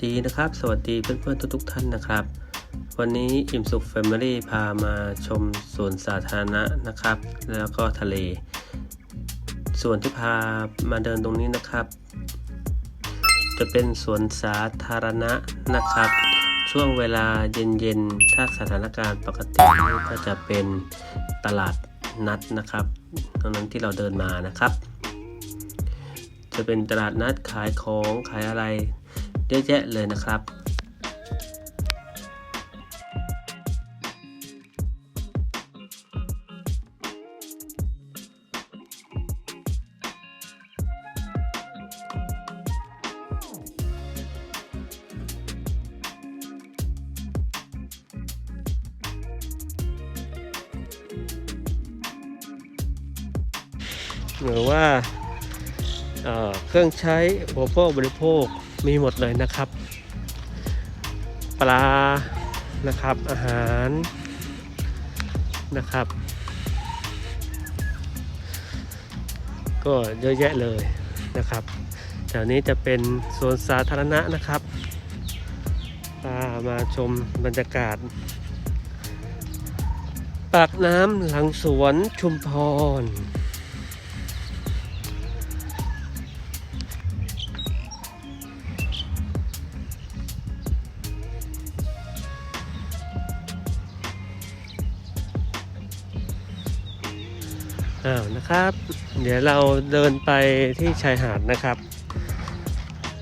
สวัสดีนะครับ สวัสดีเพื่อนๆทุกๆท่านนะครับ วันนี้อิ่มสุขแฟมิลี่พามาชมสวนสาธารณะนะครับ แล้วก็ทะเล ส่วนที่พามาเดินตรงนี้นะครับ จะเป็นสวนสาธารณะนะครับ ช่วงเวลาเย็นๆ ถ้าสถานการณ์ปกติก็จะเป็นตลาดนัดนะครับ ตรงนั้นที่เราเดินมานะครับ จะเป็นตลาดนัดขายของขายอะไร เยอะแยะเลยนะครับหรือว่าเอ่อเครื่องใช้อุปโภคบริโภค มีหมดเลยนะครับ ปลานะครับอาหารนะครับ ก็เยอะแยะเลยนะครับแถวนี้จะเป็นสวนสาธารณะนะครับพามาชมบรรยากาศ ปากน้ำหลังสวนชุมพร อ้าวนะครับ เดี๋ยวเราเดินไปที่ชายหาดนะครับ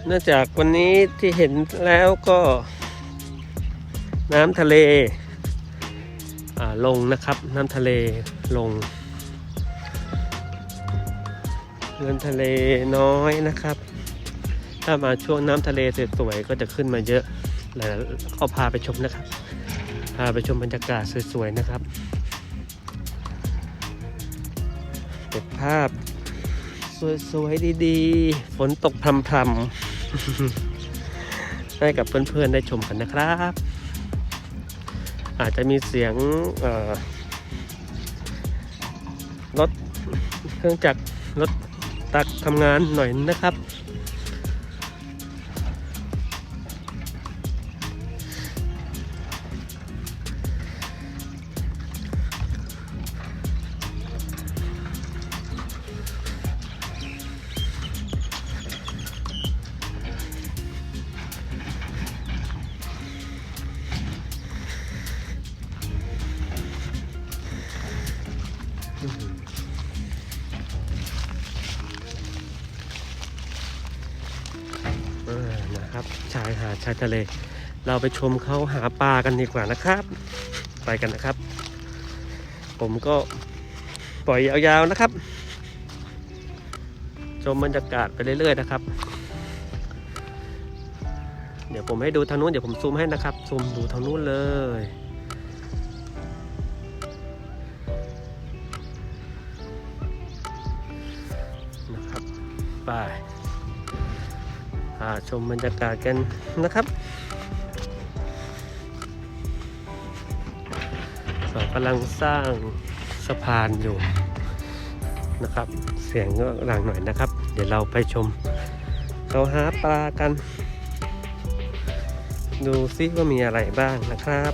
เนื่องจากวันนี้ที่เห็นแล้วก็น้ำทะเลอ่าลงนะครับน้ำทะเลลงเงินทะเลน้อยนะครับ ถ้ามาช่วงน้ำทะเลสวยๆก็จะขึ้นมาเยอะแล้วก็พาไปชมนะครับ พาไปชมบรรยากาศสวยๆนะครับ เก็บภาพ สวยๆดีๆ ฝนตกพรำๆให้กับเพื่อนๆได้ชมกันนะครับ อาจจะมีเสียงเอ่อรถเครื่องจักรรถตักทำงานหน่อยนะครับ ชายหาดชายทะเล เราไปชมเขาหาปลากันดีกว่านะครับ ไปกันนะครับ ผมก็ปล่อยยาวๆนะครับ ชมบรรยากาศไปเรื่อยๆนะครับ เดี๋ยวผมให้ดูทางนู้นเดี๋ยวผมซูมให้นะครับซูมดูทางนู้นเลยนะครับไป ชมบรรยากาศกันนะครับเรากำลังสร้างสะพานอยู่นะครับ เสียงก็ดังหน่อยนะครับ เดี๋ยวเราไปชมเขาหาปลากัน ดูซิว่ามีอะไรบ้างนะครับ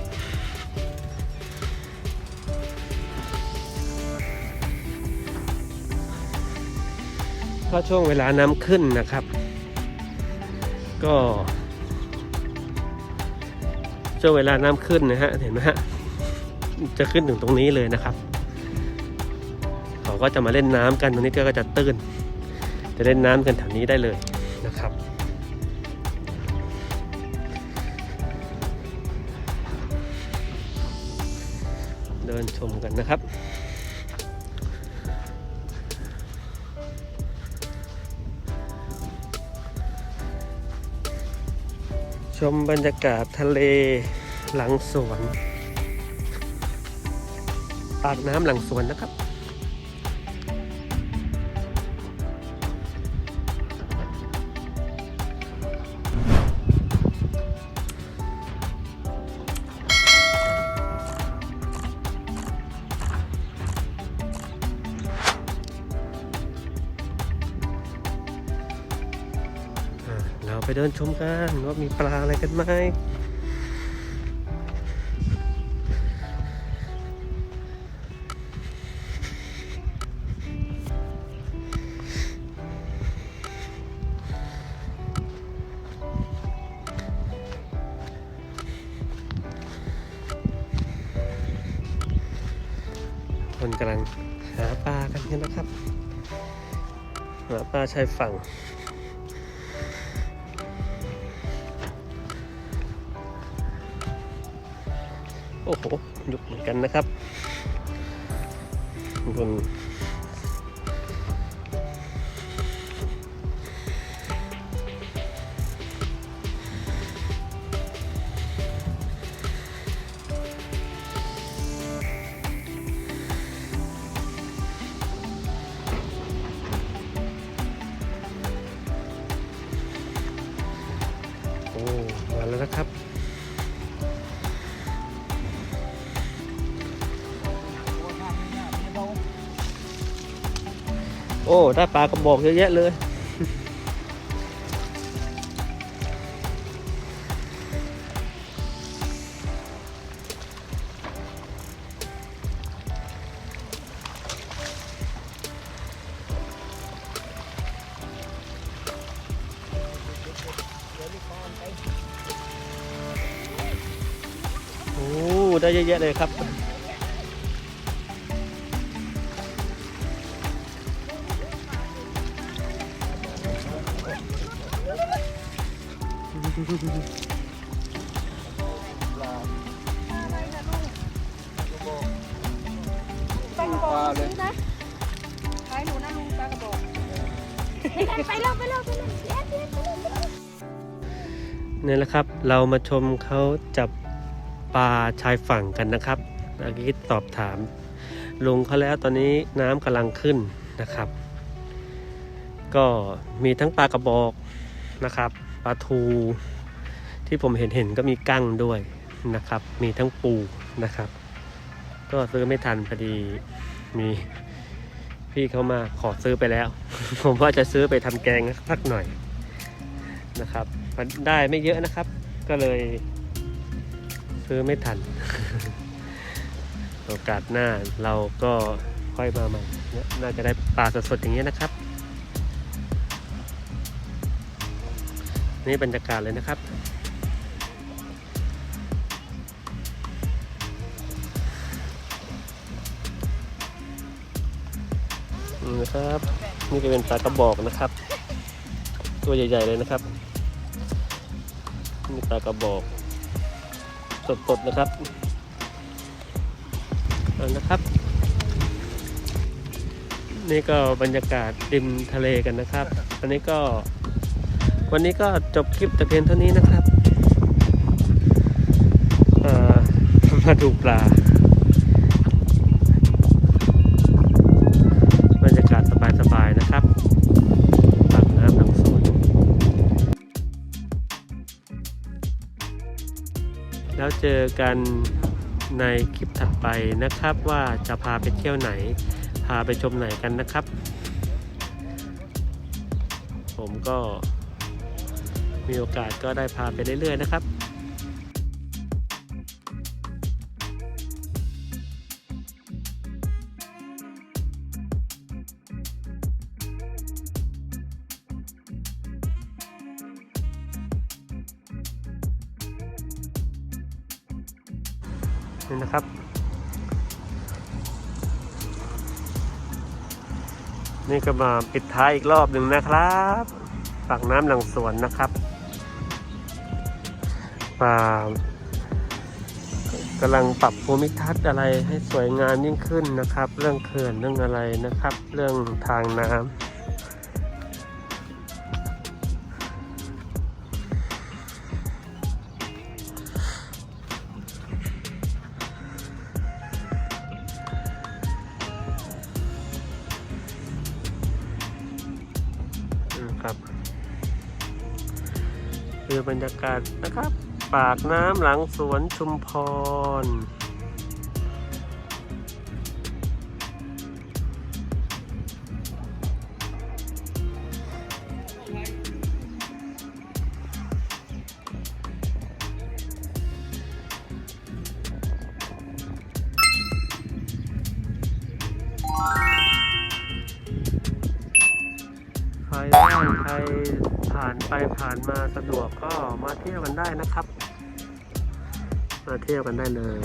ถ้าช่วงเวลาน้ำขึ้นนะครับ ก็ช่วงเวลาน้ำขึ้นนะฮะเห็นไหมฮะจะขึ้นถึงตรงนี้เลยนะครับเขาก็จะมาเล่นน้ำกันตรงนี้ก็จะตื้น จะเล่นน้ำกันแถวนี้ได้เลยนะครับเดินชมกันนะครับ มบรรยากาศทะเลหลังสวนปากน้ำหลังสวนนะครับ ไปเดินชมกันว่ามีปลาอะไรกันไหมคนกำลังหาปลากันกันนะครับ หาปลาชายฝั่ง โอ้โหยุกเหมือนกันนะครับบนโอ้มาแล้วนะครับ อ้ได้ปลากระบอกเยอะแยะเลย โอ้ ได้เยอะแยะเลยครับ เป็นบอกซื้อนะขายหนูนะลุงปลากระบอกไปเร็วไปเร็วไปเร็วเดี๋ยวเดี๋ยวเดี๋ยวเดี๋ยวนี่แหละครับเรามาชมเขาจับปลาชายฝั่งกันนะครับเมื่อกี้สอบถามลุงเขาแล้วตอนนี้น้ำกำลังขึ้นนะครับ ก็มีทั้งปลากระบอกนะครับ ปลาทู ที่ผมเห็นเห็นก็มีกั้งด้วยนะครับ มีทั้งปูนะครับ ก็ซื้อไม่ทันพอดีมีพี่เขามาขอซื้อไปแล้ว ผมว่าจะซื้อไปทำแกงสักหน่อยนะครับมันได้ไม่เยอะนะครับ ก็เลย ซื้อไม่ทัน โอกาสหน้าเราก็ค่อยมาใหม่เนี่ยน่าจะได้ปลาสดๆอย่างนี้นะครับ นี่บรรยากาศเลยนะครับ นี่นะครับ นี่ก็เป็นปลากระบอกนะครับ ตัวใหญ่ ๆ เลยนะครับ นี่ปลากระบอก สด ๆ นะครับเอานะครับ นี่ก็บรรยากาศริมทะเลกันนะครับ อันนี้ก็ วันนี้ก็จบคลิปแต่เพียงเท่านี้นะครับมาดูปลาบรรยากาศสบายๆนะครับปากน้ำหลังสวนแล้วเจอกันในคลิปถัดไปนะครับว่าจะพาไปเที่ยวไหน พาไปชมไหนกันนะครับ ผมก็ มีโอกาสก็ได้พาไปเรื่อยๆนะครับนี่นะครับ นี่ก็มาปิดท้ายอีกรอบหนึ่งนะครับปากน้ำหลังสวนนะครับ กำลังปรับภูมิทัศน์อะไรให้สวยงามยิ่งขึ้นนะครับ เรื่องเขื่อนเรื่องอะไรนะครับ เรื่องทางน้ำนะครับคือบรรยากาศนะครับ ปากน้ำหลังสวนชุมพร ผ่านไปผ่านมาสะดวกก็มาเที่ยวกันได้นะครับ มาเที่ยวกันได้เลย